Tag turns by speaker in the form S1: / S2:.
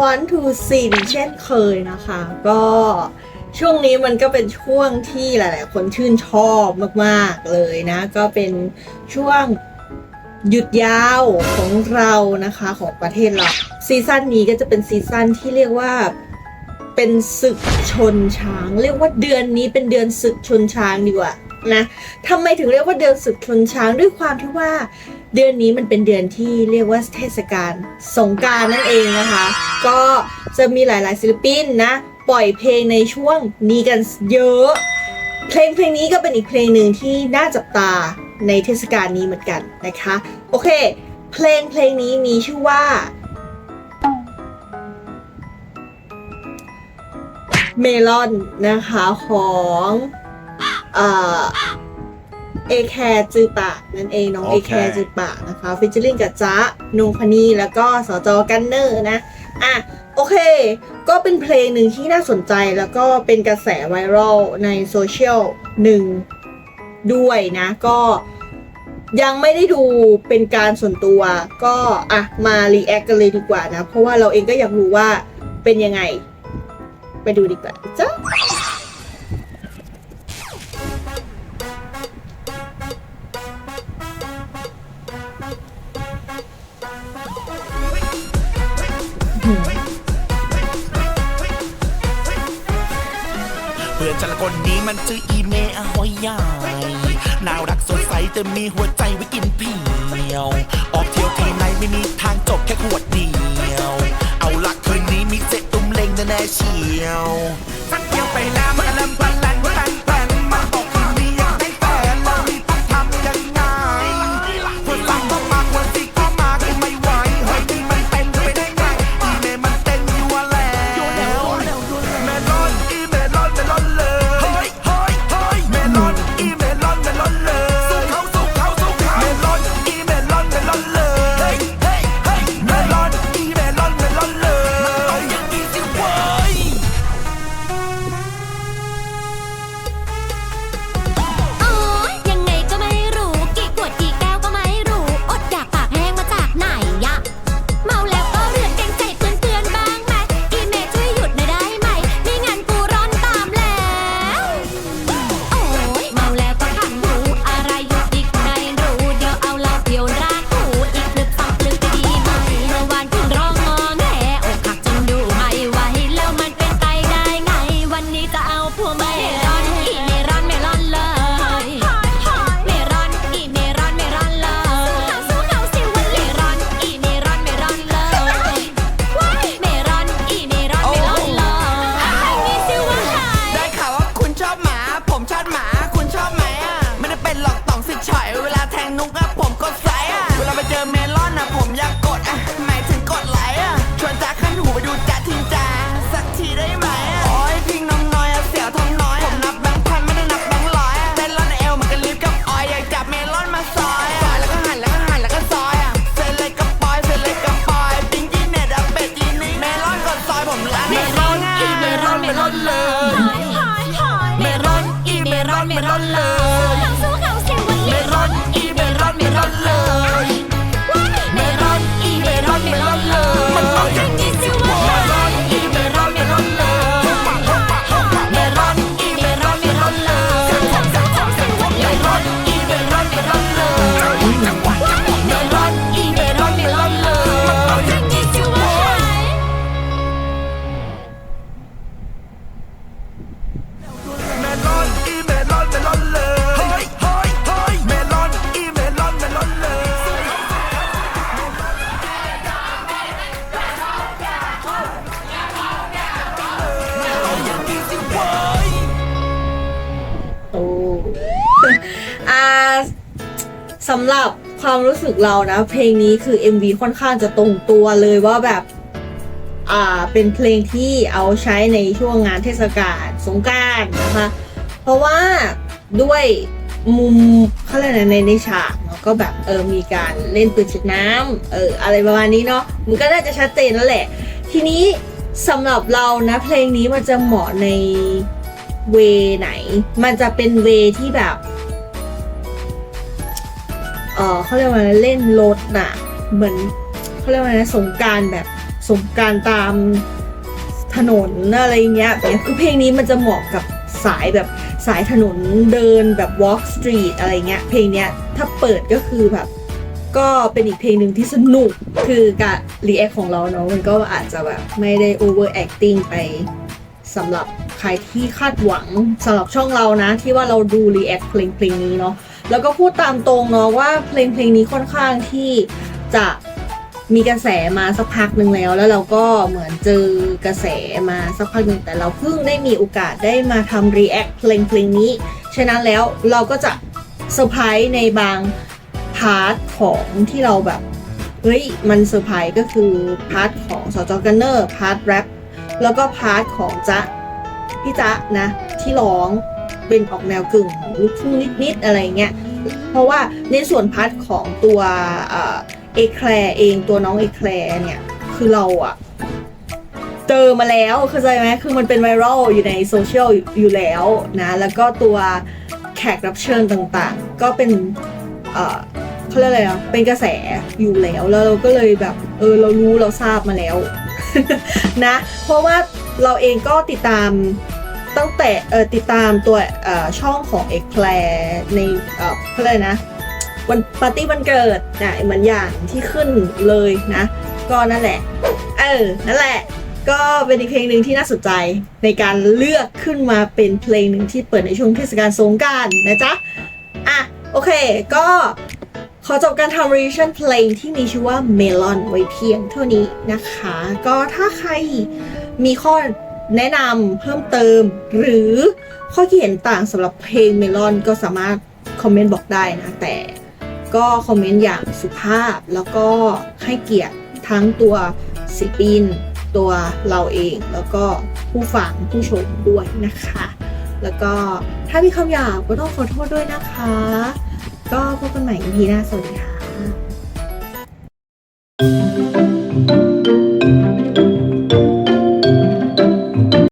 S1: want to see เช่นเคยนะคะ ก็ช่วงนี้มันก็เป็นช่วงที่หลาย ๆ คนชื่นชอบมาก ๆ เลยนะ ก็เป็นช่วงหยุดยาวของเรานะคะของประเทศเราซีซั่นนี้ก็จะเป็นซีซั่นที่เรียกว่าเป็นศึกชนช้าง เรียกว่าเดือนนี้เป็นเดือนศึกชนช้างดีกว่านะทำไมถึงเรียกว่าเดือนศึกชนช้างด้วยความที่ว่า เดือนนี้มันเป็นเดือนที่เรียกว่าเทศกาลสงการนั่นเองนะคะ ก็จะมีหลาย ๆ ศิลปินนะ ปล่อยเพลงในช่วงนี้กันเยอะ เพลงเพลงนี้ก็เป็นอีกเพลงหนึ่งที่น่าจับตาในเทศกาลนี้เหมือนกันนะคะ โอเค เพลงเพลงนี้มีชื่อว่า เมลอนนะคะของเอ่อ เอแคร์จือปะนั่นเองน้อง
S2: โอ
S1: เอ
S2: เค
S1: แคร์จือปะนะคะฟิชเชอร์ลิงกับจ๊ะนงพนีแล้วก็สจกันเนอร์นะอะโอเค ก็เป็นเพลงหนึ่งที่น่าสนใจแล้วก็เป็นกระแสไวรัลในโซเชียลหนึ่งด้วยนะก็ยังไม่ได้ดูเป็นการส่วนตัวก็อะมารีแอคกันเลยดีกว่านะ เพราะว่าเราเองก็อยากรู้ว่าเป็นยังไง ไปดูดีกว่าจ้ะ
S2: เพื่อนฉันละคนนี้มันชื่ออีเมอหอยใหญ่น่ารักสดใสจะมีหัวใจไว้กินเพียว ออกเที่ยวที
S3: เม
S4: ร สำ
S1: หรับความรู้สึกเรานะ เพลงนี้คือ MV ค่อนข้างจะตรงตัวเลยว่าแบบ อ่าเป็นเพลงที่เอาใช้ในช่วงงานเทศกาลสงการนะคะ เพราะว่าด้วยมุมเขาเรียกอะในในฉากเนาะก็แบบเออมีการเล่นปืนฉีดน้ำเอออะไรประมาณนี้เนาะมันก็น่าจะชัดเจนแล้วแหละ ทีนี้สำหรับเรานะเพลงนี้มันจะเหมาะในเวไหน มันจะเป็นเวที่แบบ เออเขาเรียกว่าเล่นรถน่ะ เหมือนเขาเรียกว่าอะไรนะสงการแบบสงการตามถนนอะไรเงี้ยแบบเนี้ยคือเพลงนี้มันจะเหมาะกับสายแบบสายถนนเดินแบบ walk street อะไรเงี้ย เพลงเนี้ยถ้าเปิดก็คือแบบ ก็เป็นอีกเพลงหนึ่งที่สนุกคือการรีแอคของเราเนาะมันก็อาจจะแบบไม่ได้ over acting ไปสำหรับใครที่คาดหวังสำหรับช่องเรานะ ที่ว่าเราดูรีแอคเพลงเพลงนี้เนาะ แล้วก็พูดตามตรงเนาะว่าเพลงเพลงนี้ค่อนข้างที่จะมีกระแสมาสักพักหนึ่งแล้ว แล้วเราก็เหมือนเจอกระแสมาสักพักหนึ่งแต่เราเพิ่งได้มีโอกาสได้มาทำรีแอคเพลงเพลงนี้ ฉะนั้นแล้วเราก็จะเซอร์ไพรส์ในบางพาร์ทของที่เราแบบ เฮ้ย มันเซอร์ไพรส์ก็คือพาร์ทของสจกันเนอร์พาร์ทแรปแล้วก็พาร์ทของจ๊ะพี่จ๊ะนะที่ร้อง เป็นออกแนวกึ่งลูกทุ่งนิดๆอะไรเงี้ยเพราะว่าในส่วนพาร์ทของตัวเอแคลเองตัวน้องเอแคลเนี่ยคือเราอะเจอมาแล้วเข้าใจไหมคือมันเป็นไวรัลอยู่ในโซเชียลอยู่แล้วนะแล้วก็ตัวแขกรับเชิญต่างๆ ก็เป็นเขาเรียกอะไรอะเป็นกระแสอยู่แล้วแล้วเราก็เลยแบบเออเรารู้เราทราบมาแล้วนะ เพราะว่าเราเองก็ติดตาม ตั้งแต่เออติดตามตัวเออช่องของเอ็กแคลในเอ่อเขาเรียนะวันปาร์ตี้วันเกิดนะเหมือนอย่างที่ขึ้นเลยนะ ก็นั่นแหละ เออ นั่นแหละ ก็เป็นอีกเพลงหนึ่งที่น่าสนใจในการเลือกขึ้นมาเป็นเพลงหนึ่งที่เปิดในช่วงเทศกาลสงกรารนะจ๊ะ อะ โอเค ก็ขอจบการทำ reaction เพลงที่มีชื่อว่า Melon ไว้เพียงเท่านี้นะคะ ก็ถ้าใครมีข้อ แนะนำเพิ่มเติม หรือข้อคิดเห็นต่างสำหรับเพลงเมลอนก็สามารถคอมเมนต์บอกได้นะ แต่ก็คอมเมนต์อย่างสุภาพแล้วก็ให้เกียรติทั้งตัวศิลปิน ตัวเราเองแล้วก็ผู้ฟังผู้ชมด้วยนะคะ แล้วก็ถ้ามีคำหยาบก็ต้องขอโทษด้วยนะคะ ก็พบกันใหม่ EP หน้าสวัสดีค่ะ thank you